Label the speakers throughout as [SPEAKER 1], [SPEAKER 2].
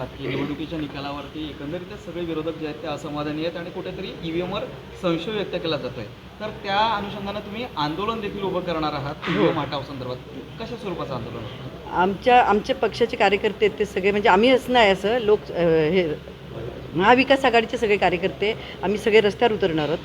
[SPEAKER 1] म्हणालात की निवडणुकीच्या निकालावरती एकंदरीतच सगळे विरोधक जे आहेत ते असमाधानी आहेत आणि कुठेतरी ईव्हीएमवर संशय व्यक्त केला जातोय तर त्या अनुषंगानं तुम्ही आंदोलन देखील उभं करणार आहात ईव्हीएम हटाव संदर्भात. कशा स्वरूपाचं आंदोलन?
[SPEAKER 2] आमच्या आमचे पक्षाचे कार्यकर्ते आहेत ते सगळे. म्हणजे आम्ही असं नाही असं लोक हे महाविकास आघाडीचे सगळे कार्यकर्ते आम्ही सगळे रस्त्यावर उतरणार आहोत.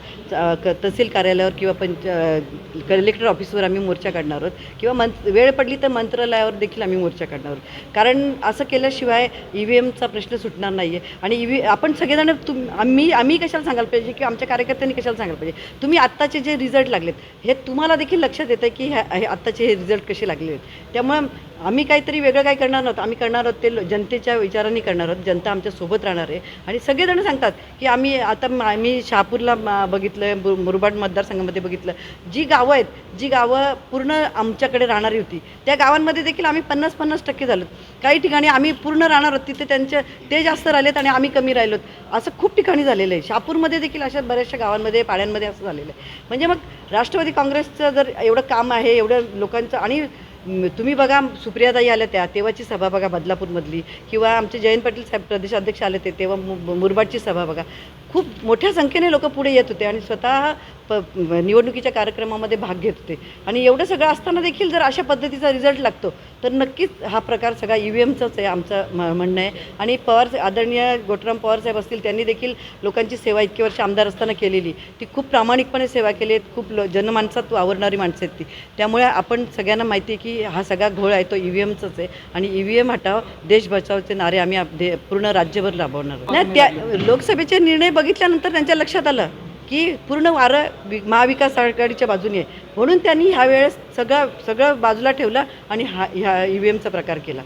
[SPEAKER 2] क तहसील कार्यालयावर किंवा पंच कलेक्टर ऑफिसवर आम्ही मोर्चा काढणार आहोत. किंवा मंत वेळ पडली तर मंत्रालयावर देखील आम्ही मोर्चा काढणार आहोत. कारण असं केल्याशिवाय ई व्ही एमचा प्रश्न सुटणार नाही आहे आणि ई व्ही आपण सगळेजण तुम आम्ही आम्ही कशाला सांगायला पाहिजे किंवा आमच्या कार्यकर्त्यांनी कशाला सांगायला पाहिजे? तुम्ही आत्ताचे जे रिझल्ट लागलेत हे तुम्हाला देखील लक्षात येतं की ह्या हे आत्ताचे हे रिझल्ट कसे लागले आहेत? त्यामुळं आम्ही काहीतरी वेगळं काय करणार नव्हतं. आम्ही करणार आहोत ते जनतेच्या विचारांनी करणार आहोत. जनता आमच्यासोबत राहणार आहे. आणि सगळेजण सांगतात की आम्ही आता आम्ही शहापूरला बघितलं मुर- मुरबाड मतदारसंघामध्ये बघितलं. जी गावं आहेत जी गावं पूर्ण आमच्याकडे राहणारी होती त्या गावांमध्ये देखील आम्ही पन्नास पन्नास टक्के झालो. काही ठिकाणी आम्ही पूर्ण राहणार आहोत तिथे त्यांचे ते जास्त राहिलेत आणि आम्ही कमी राहिलोत. असं खूप ठिकाणी झालेलं आहे. शहापूरमध्ये देखील अशा बऱ्याचशा गावांमध्ये पाड्यांमध्ये असं झालेलं आहे. म्हणजे मग राष्ट्रवादी काँग्रेसचं जर एवढं काम आहे एवढं लोकांचं आणि तुम्ही बघा सुप्रियाताई आल्या त्या तेव्हाची सभा बघा बदलापूरमधली. किंवा आमचे जयंत पाटील साहेब प्रदेशाध्यक्ष आले ते तेव्हा मु- मुरबाडची सभा बघा. खूप मोठ्या संख्येने लोक पुढे येत होते आणि स्वतः प निवडणुकीच्या कार्यक्रमामध्ये भाग घेत होते. आणि एवढं सगळं असताना देखील जर अशा पद्धतीचा रिझल्ट लागतो तर नक्कीच हा प्रकार सगळा ई व्ही एमचाच आहे आमचं म म्हणणं आहे. आणि पवार आदरणीय गोटराम पवार साहेब असतील त्यांनी देखील लोकांची सेवा इतकी वर्ष आमदार असताना केलेली. ती खूप प्रामाणिकपणे सेवा केली आहेत खूप ल जनमानसात वावरणारी माणसं आहेत ती. त्यामुळे आपण सगळ्यांना माहिती आहे की हा सगळा घोळ आहे तो ई व्ही एमचाच आहे. आणि ई व्ही एम हटाव देश बचावचे नारे आम्ही पूर्ण राज्यभर राबवणार नाही त्या लोकसभेचे निर्णय बघितल्यानंतर त्यांच्या लक्षात आलं की पूर्ण वारं वि- महाविकास आघाडीच्या बाजूने आहे. म्हणून त्यांनी ह्या वेळेस सगळं सगळं बाजूला ठेवलं आणि हा ह्या ई व्ही एमचा प्रकार केला.